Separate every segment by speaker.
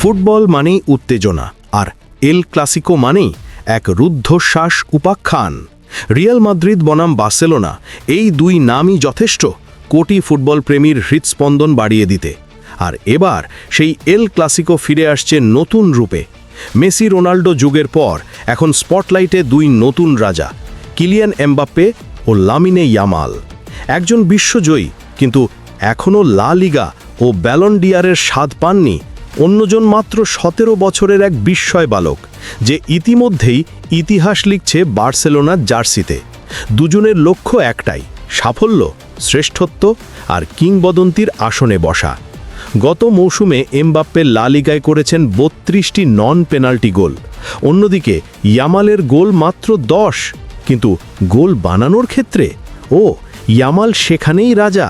Speaker 1: Football মানেই উত্তেজনা, আর El Clasico মানেই এক রুদ্ধশ্বাস উপাখ্যান। রিয়াল মাদ্রিদ বনাম বার্সেলোনা এই দুই নামই যথেষ্ট কোটি ফুটবল প্রেমীর হৃৎস্পন্দন বাড়িয়ে দিতে। আর এবার সেই এল ক্লাসিকো ফিরে আসছে নতুন রূপে। মেসি রোনাল্ডো যুগের পর এখন স্পটলাইটে দুই নতুন রাজা, কিলিয়ান এমবাপ্পে ও লামিনে ইয়ামাল। একজন বিশ্বজয়ী, কিন্তু এখনও লা লিগা ও ব্যালন ডিয়ারের স্বাদ পাননি অন্যজন মাত্র সতেরো বছরের এক বিস্ময় বালক, যে ইতিমধ্যেই ইতিহাস লিখছে বার্সেলোনার জার্সিতে। দুজনের লক্ষ্য একটাই, সাফল্য, শ্রেষ্ঠত্ব আর কিংবদন্তির আসনে বসা। গত মৌসুমে এমবাপ্পে লা লিগায় করেছেন বত্রিশটি নন পেনাল্টি গোল। অন্যদিকে ইয়ামালের গোল মাত্র দশ, কিন্তু গোল বানানোর ক্ষেত্রে? ও, ইয়ামাল সেখানেই রাজা।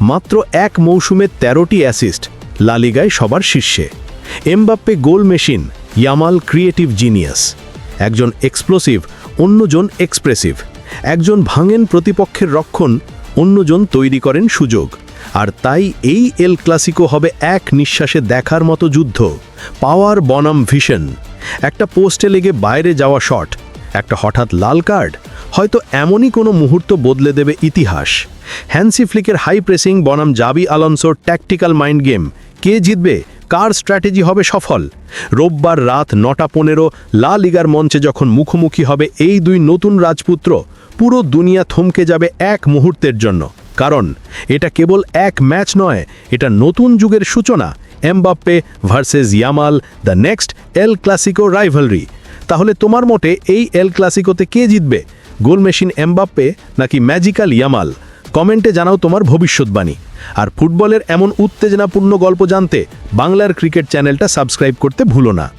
Speaker 1: মাত্র এক মৌসুমে তেরোটি অ্যাসিস্ট লালিগায় সবার শীর্ষে। Mbappe goal machine, Yamal creative genius. একজন এক্সপ্লোসিভ, অন্যজন এক্সপ্রেসিভ। একজন ভাঙেন প্রতিপক্ষের রক্ষণ, অন্যজন তৈরি করেন সুযোগ। আর তাই এই এল ক্লাসিকো হবে এক নিঃশ্বাসে দেখার মতো যুদ্ধ। পাওয়ার বনাম ভিশন। একটা পোস্টে লেগে বাইরে যাওয়া শট। একটা হঠাৎ লাল কার্ড। হয়তো এমনই কোনো মুহূর্ত বদলে দেবে ইতিহাস। হ্যান্সি ফ্লিকের হাই প্রেসিং বনাম জাবি আলনসোর ট্যাকটিক্যাল মাইন্ড গেম কে জিতবে? কার স্ট্র্যাটেজি হবে সফল? রোববার রাত নটা পনেরো, লা লিগার মঞ্চে যখন মুখোমুখি হবে এই দুই নতুন রাজপুত্র, পুরো দুনিয়া থমকে যাবে এক মুহূর্তের জন্য। কারণ, এটা কেবল এক ম্যাচ নয়, এটা নতুন যুগের সূচনা, Mbappe versus Yamal, the next El Clasico rivalry. তাহলে তোমার মতে এই এল ক্লাসিকোতে কে জিতবে? গোল মেশিন এমবাপ্পে নাকি ম্যাজিক্যাল ইয়ামাল? কমেন্টে জানাও তোমার ভবিষ্যৎবাণী। আর ফুটবলের এমন উত্তেজনাপূর্ণ গল্প জানতে বাংলার ক্রিকেট চ্যানেলটা সাবস্ক্রাইব করতে ভুলো না।